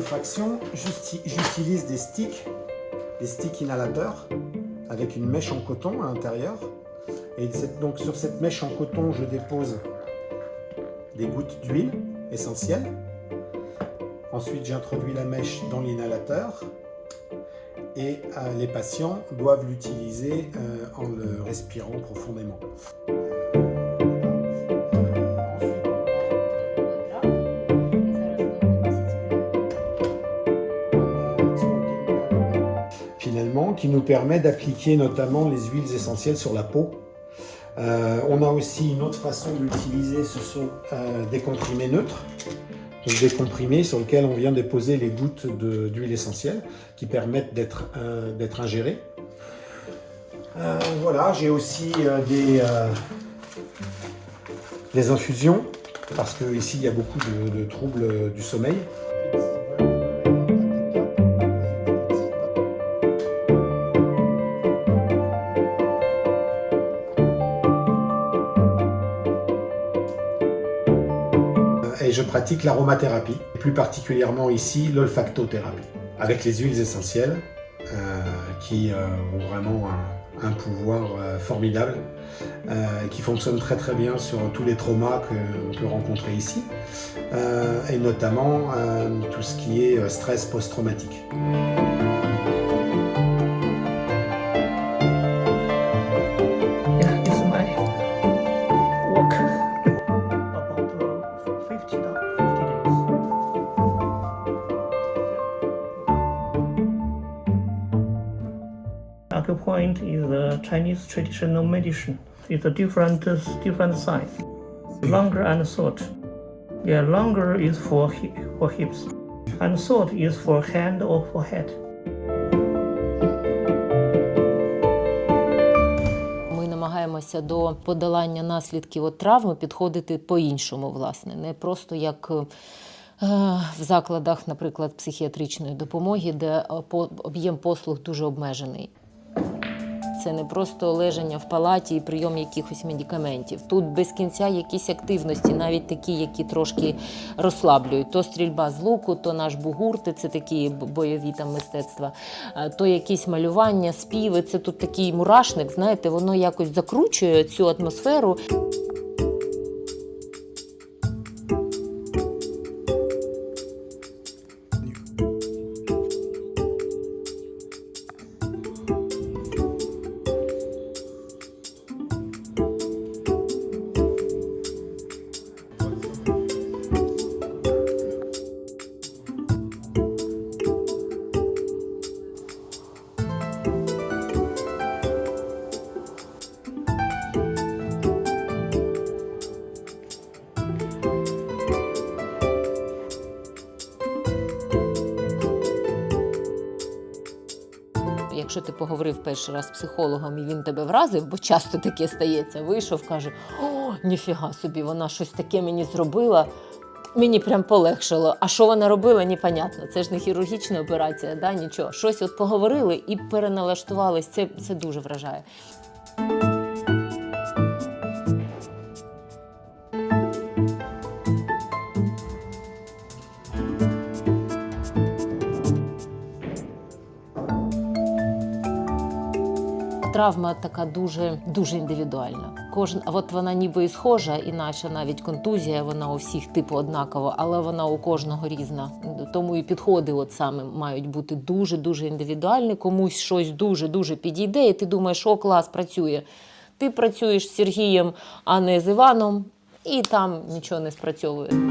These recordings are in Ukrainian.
l'olfaction, j'usti- j'utilise des sticks, des sticks inhalateurs avec une mèche en coton à l'intérieur. Et donc sur cette mèche en coton, je dépose des gouttes d'huile essentielle. Ensuite, j'introduis la mèche dans l'inhalateur et euh, les patients doivent l'utiliser euh, en le respirant profondément. Qui nous permet d'appliquer notamment les huiles essentielles sur la peau. Euh, on a aussi une autre façon d'utiliser, ce sont euh, des comprimés neutres, donc des comprimés sur lesquels on vient déposer les gouttes d'huile essentielle qui permettent d'être euh, ingérées. Euh, voilà, j'ai aussi des, des infusions parce que ici il y a beaucoup de, troubles du sommeil. Et je pratique l'aromathérapie, plus particulièrement ici l'olfactothérapie, avec les huiles essentielles euh, qui euh, ont vraiment un, pouvoir euh, formidable, euh, qui fonctionnent très très bien sur tous les traumas qu'on peut rencontrer ici, et notamment tout ce qui est stress post-traumatique. Acupoint is a Chinese traditional medicine. It's a different different size, longer and short. Yeah, longer is for hi- for hips, and short is for hand or for head. Намагаємося до подолання наслідків от травми підходити по-іншому, власне, не просто як е, в закладах, наприклад, психіатричної допомоги, де е, об'єм послуг дуже обмежений. Це не просто лежання в палаті і прийом якихось медикаментів. Тут без кінця якісь активності, навіть такі, які трошки розслаблюють. То стрільба з луку, то наш бугурти, це такі бойові там мистецтва, е, то якісь малювання, співи. Це тут такий мурашник, знаєте, воно якось закручує цю атмосферу. Якщо ти поговорив перший раз з психологом і він тебе вразив, бо часто таке стається, вийшов, каже: О, ніфіга собі, вона щось таке мені зробила. Мені прям полегшило. А що вона робила, непонятно. Це ж не хірургічна операція, да, нічого. Щось от поговорили і переналаштувались. Це, це дуже вражає. Травма така дуже дуже індивідуальна. Кожен, от вона ніби і схожа, і наша навіть контузія, вона у всіх типу однакова, але вона у кожного різна. Тому і підходи, от саме мають бути дуже дуже індивідуальні. Комусь щось дуже дуже підійде, і ти думаєш, о, клас працює. Ти працюєш з Сергієм, а не з Іваном, і там нічого не спрацьовує.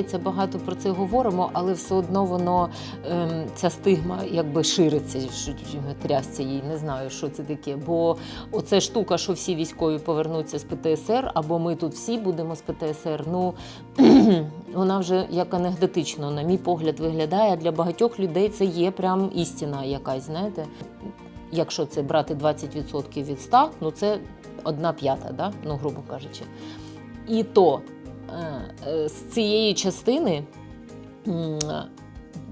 Здається, багато про це говоримо, але все одно воно ем, ця стигма якби шириться, трясця їй. Не знаю, що це таке. Бо оце штука, що всі військові повернуться з ПТСР, або ми тут всі будемо з ПТСР. Ну вона вже як анекдотично, на мій погляд, виглядає. Для багатьох людей це є прям істина якась, знаєте. Якщо це брати 20% від 100, ну це одна п'ята, да? ну, грубо кажучи. І то з цієї частини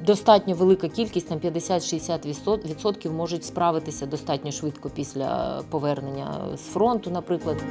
достатньо велика кількість, там 50-60% відсотків можуть справитися достатньо швидко після повернення з фронту, наприклад.